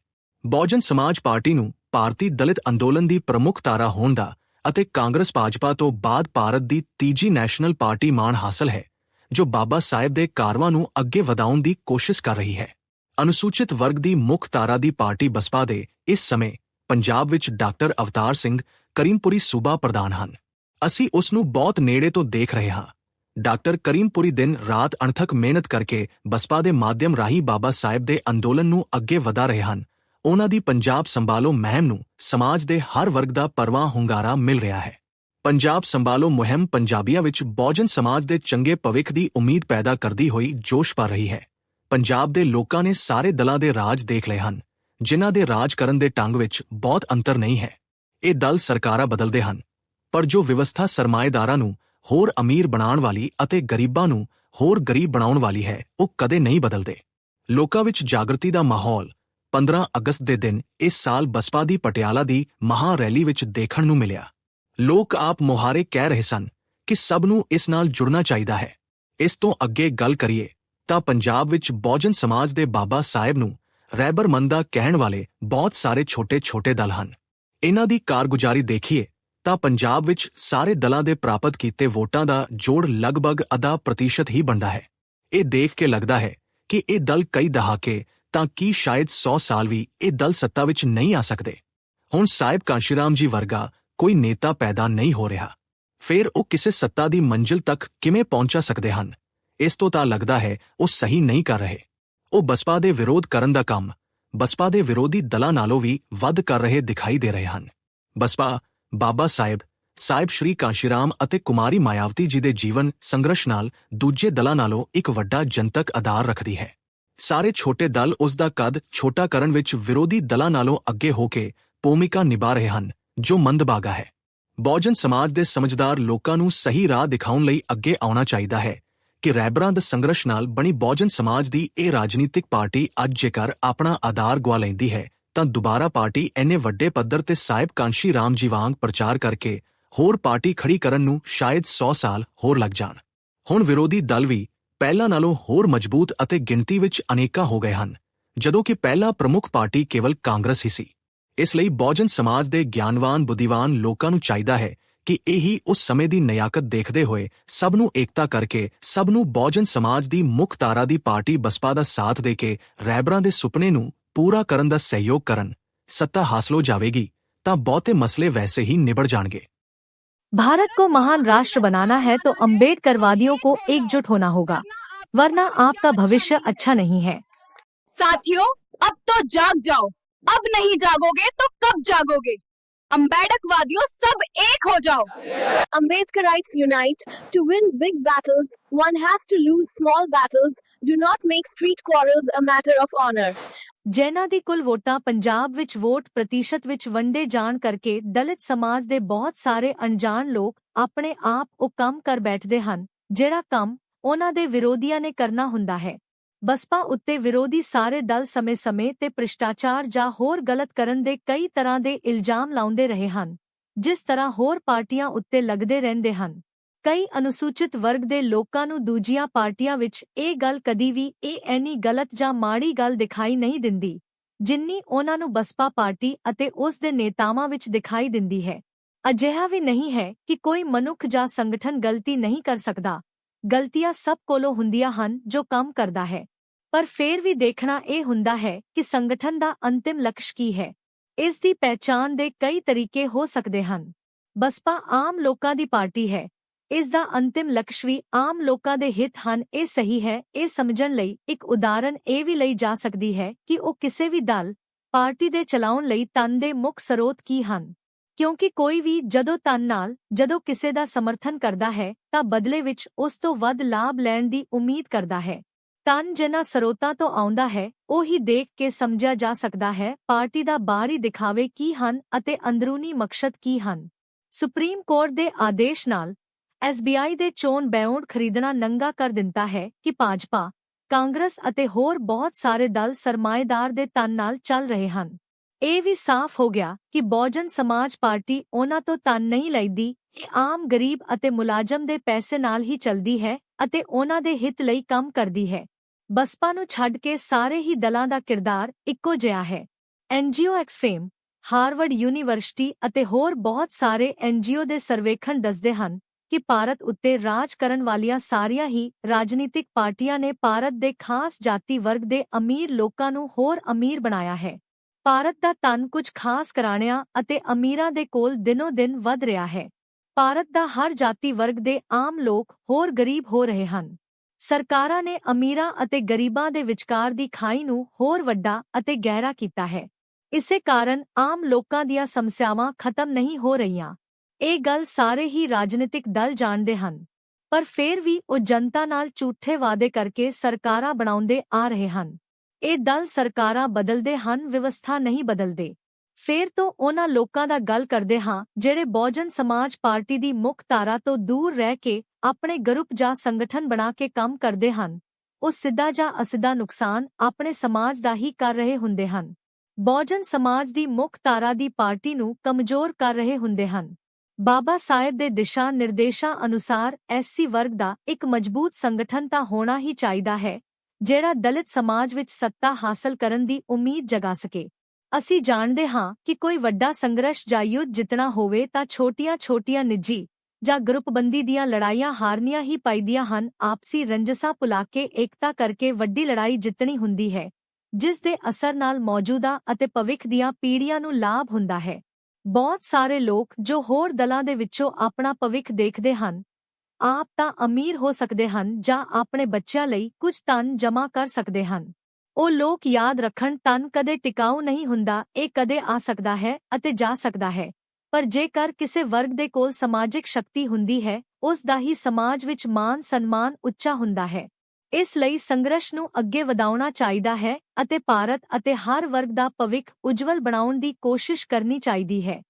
ਬਹੁਜਨ ਸਮਾਜ ਪਾਰਟੀ ਨੂੰ ਭਾਰਤੀ ਦਲਿਤ ਅੰਦੋਲਨ ਦੀ ਪ੍ਰਮੁੱਖ ਤਾਰਾ ਹੋਣ ਦਾ ਅਤੇ ਕਾਂਗਰਸ ਭਾਜਪਾ ਤੋਂ ਬਾਅਦ ਭਾਰਤ ਦੀ ਤੀਜੀ ਨੈਸ਼ਨਲ ਪਾਰਟੀ ਮਾਣ ਹਾਸਲ ਹੈ, ਜੋ ਬਾਬਾ ਸਾਹਿਬ ਦੇ ਕਾਰਵਾਂ ਨੂੰ ਅੱਗੇ ਵਧਾਉਣ ਦੀ ਕੋਸ਼ਿਸ਼ ਕਰ ਰਹੀ ਹੈ। ਅਨੁਸੂਚਿਤ ਵਰਗ ਦੀ ਮੁੱਖ ਤਾਰਾ ਦੀ ਪਾਰਟੀ ਬਸਪਾ ਦੇ ਇਸ ਸਮੇਂ ਪੰਜਾਬ ਵਿੱਚ ਡਾਕਟਰ ਅਵਤਾਰ ਸਿੰਘ ਕਰੀਮਪੁਰੀ ਸੂਬਾ ਪ੍ਰਧਾਨ ਹਨ। ਅਸੀਂ ਉਸ ਨੂੰ ਬਹੁਤ ਨੇੜੇ ਤੋਂ ਦੇਖ ਰਹੇ ਹਾਂ। ਡਾਕਟਰ ਕਰੀਮਪੁਰੀ ਦਿਨ ਰਾਤ ਅਣਥਕ ਮਿਹਨਤ ਕਰਕੇ ਬਸਪਾ ਦੇ ਮਾਧਿਅਮ ਰਾਹੀਂ ਬਾਬਾ ਸਾਹਿਬ ਦੇ ਅੰਦੋਲਨ ਨੂੰ ਅੱਗੇ ਵਧਾ ਰਹੇ ਹਨ। ਉਹਨਾਂ ਦੀ ਪੰਜਾਬ ਸੰਭਾਲੋ ਮੁਹਿੰਮ ਨੂੰ ਸਮਾਜ ਦੇ ਹਰ ਵਰਗ ਦਾ ਪਰਵਾਹ ਹੁੰਗਾਰਾ ਮਿਲ ਰਿਹਾ ਹੈ। ਪੰਜਾਬ ਸੰਭਾਲੋ ਮੁਹਿੰਮ ਪੰਜਾਬੀਆਂ ਵਿੱਚ ਬਹੁਜਨ ਸਮਾਜ ਦੇ ਚੰਗੇ ਭਵਿੱਖ ਦੀ ਉਮੀਦ ਪੈਦਾ ਕਰਦੀ ਹੋਈ ਜੋਸ਼ ਭਰ ਰਹੀ ਹੈ। ਪੰਜਾਬ ਦੇ ਲੋਕਾਂ ਨੇ ਸਾਰੇ ਦਲਾਂ ਦੇ ਰਾਜ ਦੇਖ ਲਏ ਹਨ, ਜਿਨ੍ਹਾਂ ਦੇ ਰਾਜ ਕਰਨ ਦੇ ਢੰਗ ਵਿੱਚ ਬਹੁਤ ਅੰਤਰ ਨਹੀਂ ਹੈ। ਇਹ ਦਲ ਸਰਕਾਰਾਂ ਬਦਲਦੇ ਹਨ, ਪਰ ਜੋ ਵਿਵਸਥਾ ਸਰਮਾਏਦਾਰਾਂ ਨੂੰ ਹੋਰ ਅਮੀਰ ਬਣਾਉਣ ਵਾਲੀ ਅਤੇ ਗਰੀਬਾਂ ਨੂੰ ਹੋਰ ਗਰੀਬ ਬਣਾਉਣ ਵਾਲੀ ਹੈ, ਉਹ ਕਦੇ ਨਹੀਂ ਬਦਲਦੇ। ਲੋਕਾਂ ਵਿੱਚ ਜਾਗਰਤੀ ਦਾ ਮਾਹੌਲ 15 ਅਗਸਤ ਦੇ ਦਿਨ ਇਸ ਸਾਲ ਬਸਪਾ ਦੀ ਪਟਿਆਲਾ ਦੀ ਮਹਾ ਰੈਲੀ ਵਿੱਚ ਦੇਖਣ ਨੂੰ ਮਿਲਿਆ। ਲੋਕ ਆਪ ਮੁਹਾਰੇ ਕਹਿ ਰਹੇ ਸਨ ਕਿ ਸਭ ਨੂੰ ਇਸ ਨਾਲ ਜੁੜਨਾ ਚਾਹੀਦਾ ਹੈ। ਇਸ ਤੋਂ ਅੱਗੇ ਗੱਲ ਕਰੀਏ ਤਾਂ ਪੰਜਾਬ ਵਿੱਚ ਬਹੁਜਨ ਸਮਾਜ ਦੇ ਬਾਬਾ ਸਾਹਿਬ ਨੂੰ ਰਹਿਬਰ ਕਹਿਣ ਵਾਲੇ ਬਹੁਤ ਸਾਰੇ ਛੋਟੇ-ਛੋਟੇ ਦਲ ਹਨ। ਇਹਨਾਂ ਦੀ ਕਾਰਗੁਜ਼ਾਰੀ ਦੇਖੀਏ ਤਾਂ ਪੰਜਾਬ ਵਿੱਚ ਸਾਰੇ ਦਲਾਂ ਦੇ ਪ੍ਰਾਪਤ ਕੀਤੇ ਵੋਟਾਂ ਦਾ ਜੋੜ ਲਗਭਗ ਅਦਾ ਪ੍ਰਤੀਸ਼ਤ ਹੀ ਬਣਦਾ ਹੈ। ਇਹ ਦੇਖ ਕੇ ਲੱਗਦਾ ਹੈ ਕਿ ਇਹ ਦਲ ਕਈ ਦਹਾਕੇ ਤਾਂ ਕੀ ਸ਼ਾਇਦ 100 ਸਾਲ ਵੀ ਇਹ ਦਲ ਸੱਤਾ ਵਿੱਚ ਨਹੀਂ ਆ ਸਕਦੇ? ਹੁਣ ਸਾਹਿਬ ਕਾਂਸ਼ੀਰਾਮ ਜੀ ਵਰਗਾ ਕੋਈ ਨੇਤਾ ਪੈਦਾ ਨਹੀਂ ਹੋ ਰਿਹਾ। ਫਿਰ ਉਹ ਕਿਸੇ ਸੱਤਾ ਦੀ ਮੰਜ਼ਿਲ ਤੱਕ ਕਿਵੇਂ ਪਹੁੰਚਾ ਸਕਦੇ ਹਨ? ਇਸ ਤੋਂ ਤਾਂ ਲੱਗਦਾ ਹੈ ਉਹ ਸਹੀ ਨਹੀਂ ਕਰ ਰਹੇ। ਉਹ ਬਸਪਾ ਦੇ ਵਿਰੋਧ ਕਰਨ ਦਾ ਕੰਮ, ਬਸਪਾ ਦੇ ਵਿਰੋਧੀ ਦਲਾਂ ਨਾਲੋਂ ਵੀ ਵੱਧ ਕਰ ਰਹੇ ਦਿਖਾਈ ਦੇ ਰਹੇ ਹਨ। ਬਸਪਾ, ਬਾਬਾ ਸਾਹਿਬ ਸਾਹਿਬ ਸ਼੍ਰੀ ਕਾਂਸ਼ੀਰਾਮ ਅਤੇ ਕੁਮਾਰੀ ਮਾਇਆਵਤੀ ਜੀ ਦੇ ਜੀਵਨ ਸੰਘਰਸ਼ ਨਾਲ ਦੂਜੇ ਦਲਾਂ ਨਾਲੋਂ ਇੱਕ ਵੱਡਾ ਜਨਤਕ ਆਧਾਰ ਰੱਖਦੀ ਹੈ। ਸਾਰੇ ਛੋਟੇ ਦਲ ਉਸ ਦਾ ਕੱਦ ਛੋਟਾ ਕਰਨ ਵਿੱਚ ਵਿਰੋਧੀ ਦਲਾਂ ਨਾਲੋਂ ਅੱਗੇ ਹੋ ਕੇ ਭੂਮਿਕਾ ਨਿਭਾ ਰਹੇ ਹਨ, ਜੋ ਮੰਦਭਾਗਾ ਹੈ। ਬਹੁਜਨ ਸਮਾਜ ਦੇ ਸਮਝਦਾਰ ਲੋਕਾਂ ਨੂੰ ਸਹੀ ਰਾਹ ਦਿਖਾਉਣ ਲਈ ਅੱਗੇ ਆਉਣਾ ਚਾਹੀਦਾ ਹੈ ਕਿ ਰੈਬਰਾਂ ਦੇ ਸੰਘਰਸ਼ ਨਾਲ ਬਣੀ ਬਹੁਜਨ ਸਮਾਜ ਦੀ ਇਹ ਰਾਜਨੀਤਿਕ ਪਾਰਟੀ ਅੱਜ ਜੇਕਰ ਆਪਣਾ ਆਧਾਰ ਗਵਾ ਲੈਂਦੀ ਹੈ, ਤਾਂ ਦੁਬਾਰਾ ਪਾਰਟੀ ਇੰਨੇ ਵੱਡੇ ਪੱਧਰ ਤੇ ਸਾਹਿਬ ਕਾਂਸ਼ੀ ਰਾਮ ਜੀ ਵਾਂਗ ਪ੍ਰਚਾਰ ਕਰਕੇ ਹੋਰ ਪਾਰਟੀ ਖੜੀ ਕਰਨ ਨੂੰ ਸ਼ਾਇਦ 100 ਸਾਲ ਹੋਰ ਲੱਗ ਜਾਣ। ਹੁਣ ਵਿਰੋਧੀ ਦਲ ਵੀ ਪਹਿਲਾਂ ਨਾਲੋਂ ਹੋਰ ਮਜ਼ਬੂਤ ਅਤੇ ਗਿਣਤੀ ਵਿੱਚ ਅਨੇਕਾਂ ਹੋ ਗਏ ਹਨ, ਜਦੋਂ ਕਿ ਪਹਿਲਾਂ ਪ੍ਰਮੁੱਖ ਪਾਰਟੀ ਕੇਵਲ ਕਾਂਗਰਸ ਹੀ ਸੀ। ਇਸ ਲਈ ਬਹੁਜਨ ਸਮਾਜ ਦੇ ਗਿਆਨਵਾਨ, ਬੁੱਧੀਵਾਨ ਲੋਕਾਂ ਨੂੰ ਚਾਹੀਦਾ ਹੈ ਕਿ ਇਹੀ ਉਸ ਸਮੇਂ ਦੀ ਨਿਆਕਤ ਦੇਖਦੇ ਹੋਏ ਸਭ ਨੂੰ ਏਕਤਾ ਕਰਕੇ ਸਭ ਨੂੰ ਬਹੁਜਨ ਸਮਾਜ ਦੀ ਮੁੱਖ ਧਾਰਾ ਦੀ ਪਾਰਟੀ ਬਸਪਾ ਦਾ ਸਾਥ ਦੇ ਕੇ ਰਹਿਬਰਾਂ ਦੇ ਸੁਪਨੇ ਨੂੰ ਪੂਰਾ ਕਰਨ ਦਾ ਸਹਿਯੋਗ ਕਰਨ, ਸੱਤਾ ਹਾਸਲ ਹੋ ਜਾਵੇਗੀ, ਤਾਂ ਬਹੁਤੇ ਮਸਲੇ ਵੈਸੇ ਹੀ ਨਿਬੜ ਜਾਣਗੇ। भारत को महान राष्ट्र बनाना है तो अंबेडकर वादियों को एकजुट होना होगा। वरना आपका भविष्य अच्छा नहीं है। साथियों अब तो जाग जाओ। अब नहीं जागोगे तो कब जागोगे? अम्बेडक वादियों सब एक हो जाओ। Ambedkar right unite to win big battle one has lose small battle do not make street quarrels a matter of honour ਜੈਨਾ ਦੀ ਕੁੱਲ ਵੋਟਾਂ ਪੰਜਾਬ ਵਿੱਚ ਵੋਟ ਪ੍ਰਤੀਸ਼ਤ ਵਿੱਚ ਵੰਡੇ ਜਾਣ ਕਰਕੇ ਦਲਿਤ ਸਮਾਜ ਦੇ ਬਹੁਤ ਸਾਰੇ ਅਣਜਾਣ ਲੋਕ ਆਪਣੇ ਆਪ ਉਹ ਕੰਮ ਕਰ ਬੈਠਦੇ ਹਨ, ਜਿਹੜਾ ਕੰਮ ਉਹਨਾਂ ਦੇ ਵਿਰੋਧੀਆਂ ਨੇ ਕਰਨਾ ਹੁੰਦਾ ਹੈ। ਬਸਪਾ ਉੱਤੇ ਵਿਰੋਧੀ ਸਾਰੇ ਦਲ ਸਮੇਂ-ਸਮੇਂ ਤੇ ਭ੍ਰਿਸ਼ਟਾਚਾਰ ਜਾਂ ਹੋਰ ਗਲਤ ਕਰਨ ਦੇ ਕਈ ਤਰ੍ਹਾਂ ਦੇ ਇਲਜ਼ਾਮ ਲਾਉਂਦੇ ਰਹੇ ਹਨ, ਜਿਸ ਤਰ੍ਹਾਂ ਹੋਰ ਪਾਰਟੀਆਂ ਉੱਤੇ ਲੱਗਦੇ ਰਹਿੰਦੇ ਹਨ। ਕਈ ਅਨੁਸੂਚਿਤ ਵਰਗ ਦੇ ਲੋਕਾਂ ਨੂੰ ਦੂਜੀਆਂ ਪਾਰਟੀਆਂ ਵਿੱਚ ਇਹ ਗੱਲ ਕਦੀ ਵੀ ਇਹ ਐਨੀ ਗਲਤ ਜਾਂ ਮਾੜੀ ਗੱਲ ਦਿਖਾਈ ਨਹੀਂ ਦਿੰਦੀ, ਜਿੰਨੀ ਉਹਨਾਂ ਨੂੰ ਬਸਪਾ ਪਾਰਟੀ ਅਤੇ ਉਸ ਦੇ ਨੇਤਾਵਾਂ ਵਿੱਚ ਦਿਖਾਈ ਦਿੰਦੀ ਹੈ। ਅਜਿਹਾ ਵੀ ਨਹੀਂ ਹੈ ਕਿ ਕੋਈ ਮਨੁੱਖ ਜਾਂ ਸੰਗਠਨ ਗਲਤੀ ਨਹੀਂ ਕਰ ਸਕਦਾ। ਗਲਤੀਆਂ ਸਭ ਕੋਲੋਂ ਹੁੰਦੀਆਂ ਹਨ ਜੋ ਕੰਮ ਕਰਦਾ ਹੈ। ਪਰ ਫੇਰ ਵੀ ਦੇਖਣਾ ਇਹ ਹੁੰਦਾ ਹੈ ਕਿ ਸੰਗਠਨ ਦਾ ਅੰਤਿਮ ਲਕਸ਼ ਕੀ ਹੈ। ਇਸ ਦੀ ਪਹਿਚਾਣ ਦੇ ਕਈ ਤਰੀਕੇ ਹੋ ਸਕਦੇ ਹਨ। ਬਸਪਾ ਆਮ ਲੋਕਾਂ ਦੀ ਪਾਰਟੀ ਹੈ ਇਸ ਦਾ ਅੰਤਿਮ ਲਕਸ਼ ਵੀ ਆਮ ਲੋਕਾਂ ਦੇ ਹਿੱਤ ਹਨ। ਇਹ ਸਹੀ ਹੈ। ਇਹ ਸਮਝਣ ਲਈ ਇੱਕ ਉਦਾਹਰਨ ਇਹ ਵੀ ਲਈ ਜਾ ਸਕਦੀ ਹੈ ਕਿ ਉਹ ਕਿਸੇ ਵੀ ਦਲ, ਪਾਰਟੀ ਦੇ ਚਲਾਉਣ ਲਈ ਤਨ ਦੇ ਮੁੱਖ ਸਰੋਤ ਕੀ ਹਨ। ਕਿਉਂਕਿ ਕੋਈ ਵੀ ਜਦੋਂ ਤਨ ਨਾਲ, ਜਦੋਂ ਕਿਸੇ ਦਾ ਸਮਰਥਨ ਕਰਦਾ ਹੈ, ਤਾਂ ਬਦਲੇ ਵਿੱਚ ਉਸ ਤੋਂ ਵੱਧ ਲਾਭ ਲੈਣ ਦੀ ਉਮੀਦ ਕਰਦਾ ਹੈ। ਤਨ ਜਿਨ੍ਹਾਂ ਸਰੋਤਾਂ ਤੋਂ ਆਉਂਦਾ ਹੈ, ਉਹ ਹੀ ਦੇਖ ਕੇ ਸਮਝਿਆ ਜਾ ਸਕਦਾ ਹੈ, ਪਾਰਟੀ ਦਾ ਬਾਹਰੀ ਦਿਖਾਵੇ ਕੀ ਹਨ ਅਤੇ ਅੰਦਰੂਨੀ ਮਕਸਦ ਕੀ ਹਨ। ਸੁਪਰੀਮ ਕੋਰਟ ਦੇ ਆਦੇਸ਼ ਨਾਲ ਐਸਬੀਆਈ ਦੇ ਚੋਣ ਬੈਉਂਡ ਖਰੀਦਣਾ ਨੰਗਾ ਕਰ ਦਿੰਦਾ ਹੈ ਕਿ ਭਾਜਪਾ, ਕਾਂਗਰਸ ਅਤੇ ਹੋਰ ਬਹੁਤ ਸਾਰੇ ਦਲ ਸਰਮਾਏਦਾਰ ਦੇ ਤਨ ਨਾਲ ਚੱਲ ਰਹੇ ਹਨ। ਇਹ ਵੀ ਸਾਫ਼ ਹੋ ਗਿਆ ਕਿ ਬਹੁਜਨ ਸਮਾਜ ਪਾਰਟੀ ਉਹਨਾਂ ਤੋਂ ਤਨ ਨਹੀਂ ਲੈਂਦੀ, ਇਹ ਆਮ ਗਰੀਬ ਅਤੇ ਮੁਲਾਜ਼ਮ ਦੇ ਪੈਸੇ ਨਾਲ ਹੀ ਚੱਲਦੀ ਹੈ ਅਤੇ ਉਹਨਾਂ ਦੇ ਹਿੱਤ ਲਈ ਕੰਮ ਕਰਦੀ ਹੈ। ਬਸਪਾ ਨੂੰ ਛੱਡ ਕੇ ਸਾਰੇ ਹੀ ਦਲਾਂ ਦਾ ਕਿਰਦਾਰ ਇੱਕੋ ਜਿਹਾ ਹੈ। ਐਨਜੀਓ ਐਕਸਫੇਮ, ਹਾਰਵਰਡ ਯੂਨੀਵਰਸਿਟੀ ਅਤੇ ਹੋਰ ਬਹੁਤ ਸਾਰੇ ਐਨਜੀਓ ਦੇ ਸਰਵੇਖਣ ਦੱਸਦੇ ਹਨ ਕਿ ਭਾਰਤ ਉੱਤੇ ਰਾਜ ਕਰਨ ਵਾਲੀਆਂ ਸਾਰੀਆਂ ਹੀ ਰਾਜਨੀਤਿਕ ਪਾਰਟੀਆਂ ਨੇ ਭਾਰਤ ਦੇ ਖਾਸ ਜਾਤੀ ਵਰਗ ਦੇ ਅਮੀਰ ਲੋਕਾਂ ਨੂੰ ਹੋਰ ਅਮੀਰ ਬਣਾਇਆ ਹੈ। ਭਾਰਤ ਦਾ ਧਨ ਕੁਝ ਖਾਸ ਘਰਾਣਿਆਂ ਅਤੇ ਅਮੀਰਾਂ ਦੇ ਕੋਲ ਦਿਨੋ-ਦਿਨ ਵੱਧ ਰਿਹਾ ਹੈ। ਭਾਰਤ ਦਾ ਹਰ ਜਾਤੀ ਵਰਗ ਦੇ ਆਮ ਲੋਕ ਹੋਰ ਗਰੀਬ ਹੋ ਰਹੇ ਹਨ। ਸਰਕਾਰਾਂ ਨੇ ਅਮੀਰਾਂ ਅਤੇ ਗਰੀਬਾਂ ਦੇ ਵਿਚਕਾਰ ਦੀ ਖਾਈ ਨੂੰ ਹੋਰ ਵੱਡਾ ਅਤੇ ਗਹਿਰਾ ਕੀਤਾ ਹੈ। ਇਸੇ ਕਾਰਨ ਆਮ ਲੋਕਾਂ ਦੀਆਂ ਸਮੱਸਿਆਵਾਂ ਖਤਮ ਨਹੀਂ ਹੋ ਰਹੀਆਂ। ਇਹ ਗੱਲ ਸਾਰੇ ਹੀ ਰਾਜਨੀਤਿਕ ਦਲ ਜਾਣਦੇ ਹਨ, ਪਰ ਫਿਰ ਵੀ ਉਹ ਜਨਤਾ ਨਾਲ ਝੂਠੇ ਵਾਅਦੇ ਕਰਕੇ ਸਰਕਾਰਾਂ ਬਣਾਉਂਦੇ ਆ ਰਹੇ ਹਨ। ਇਹ ਦਲ ਸਰਕਾਰਾਂ ਬਦਲਦੇ ਹਨ, ਵਿਵਸਥਾ ਨਹੀਂ ਬਦਲਦੇ। ਫੇਰ ਤੋਂ ਉਹਨਾਂ ਲੋਕਾਂ ਦਾ ਗੱਲ ਕਰਦੇ ਹਾਂ, ਜਿਹੜੇ ਬਹੁਜਨ ਸਮਾਜ ਪਾਰਟੀ ਦੀ ਮੁੱਖ ਧਾਰਾ ਤੋਂ ਦੂਰ ਰਹਿ ਕੇ ਆਪਣੇ ਗਰੁੱਪ ਜਾਂ ਸੰਗਠਨ ਬਣਾ ਕੇ ਕੰਮ ਕਰਦੇ ਹਨ। ਉਹ ਸਿੱਧਾ ਜਾਂ ਅਸਿੱਧਾ ਨੁਕਸਾਨ ਆਪਣੇ ਸਮਾਜ ਦਾ ਹੀ ਕਰ ਰਹੇ ਹੁੰਦੇ ਹਨ। ਬਹੁਜਨ ਸਮਾਜ ਦੀ ਮੁੱਖ ਧਾਰਾ ਦੀ ਪਾਰਟੀ ਨੂੰ ਕਮਜ਼ੋਰ ਕਰ ਰਹੇ ਹੁੰਦੇ ਹਨ। ਬਾਬਾ ਸਾਹਿਬ ਦੇ ਦਿਸ਼ਾ ਨਿਰਦੇਸ਼ਾਂ ਅਨੁਸਾਰ ਐਸਸੀ ਵਰਗ ਦਾ ਇੱਕ ਮਜ਼ਬੂਤ ਸੰਗਠਨ ਤਾਂ ਹੋਣਾ ਹੀ ਚਾਹੀਦਾ ਹੈ, ਜਿਹੜਾ ਦਲਿਤ ਸਮਾਜ ਵਿੱਚ ਸੱਤਾ ਹਾਸਲ ਕਰਨ ਦੀ ਉਮੀਦ ਜਗਾ ਸਕੇ। ਅਸੀਂ ਜਾਣਦੇ ਹਾਂ ਕਿ ਕੋਈ ਵੱਡਾ ਸੰਘਰਸ਼ ਜਾਂ ਯੁੱਧ ਜਿੱਤਣਾ ਹੋਵੇ ਤਾਂ ਛੋਟੀਆਂ-ਛੋਟੀਆਂ ਨਿੱਜੀ ਜਾਂ ਗਰੁੱਪਬੰਦੀ ਦੀਆਂ ਲੜਾਈਆਂ ਹਾਰਨੀਆਂ ਹੀ ਪੈਂਦੀਆਂ ਹਨ। ਆਪਸੀ ਰੰਜਸਾਂ ਭੁਲਾ ਕੇ ਏਕਤਾ ਕਰਕੇ ਵੱਡੀ ਲੜਾਈ ਜਿੱਤਣੀ ਹੁੰਦੀ ਹੈ, ਜਿਸ ਦੇ ਅਸਰ ਨਾਲ ਮੌਜੂਦਾ ਅਤੇ ਭਵਿੱਖ ਦੀਆਂ ਪੀੜ੍ਹੀਆਂ ਨੂੰ ਲਾਭ ਹੁੰਦਾ ਹੈ। ਬਹੁਤ ਸਾਰੇ ਲੋਕ ਜੋ ਹੋਰ ਦਲਾਂ ਦੇ ਵਿੱਚੋਂ ਆਪਣਾ ਭਵਿੱਖ ਦੇਖਦੇ ਹਨ, ਆਪ ਤਾਂ ਅਮੀਰ ਹੋ ਸਕਦੇ ਹਨ ਜਾਂ ਆਪਣੇ ਬੱਚਿਆਂ ਲਈ ਕੁਝ ਧਨ ਜਮ੍ਹਾਂ ਕਰ ਸਕਦੇ ਹਨ। ਉਹ ਲੋਕ ਯਾਦ ਰੱਖਣ ਧਨ ਕਦੇ ਟਿਕਾਊ ਨਹੀਂ ਹੁੰਦਾ, ਇਹ ਕਦੇ ਆ ਸਕਦਾ ਹੈ ਅਤੇ ਜਾ ਸਕਦਾ ਹੈ। ਪਰ ਜੇਕਰ ਕਿਸੇ ਵਰਗ ਦੇ ਕੋਲ ਸਮਾਜਿਕ ਸ਼ਕਤੀ ਹੁੰਦੀ ਹੈ, ਉਸ ਦਾ ਹੀ ਸਮਾਜ ਵਿੱਚ ਮਾਨ ਸਨਮਾਨ ਉੱਚਾ ਹੁੰਦਾ ਹੈ। ਇਸ ਲਈ ਸੰਘਰਸ਼ ਨੂੰ ਅੱਗੇ ਵਧਾਉਣਾ ਚਾਹੀਦਾ ਹੈ ਅਤੇ ਭਾਰਤ ਅਤੇ ਹਰ ਵਰਗ ਦਾ ਭਵਿੱਖ ਉਜਵਲ ਬਣਾਉਣ ਦੀ ਕੋਸ਼ਿਸ਼ ਕਰਨੀ ਚਾਹੀਦੀ ਹੈ।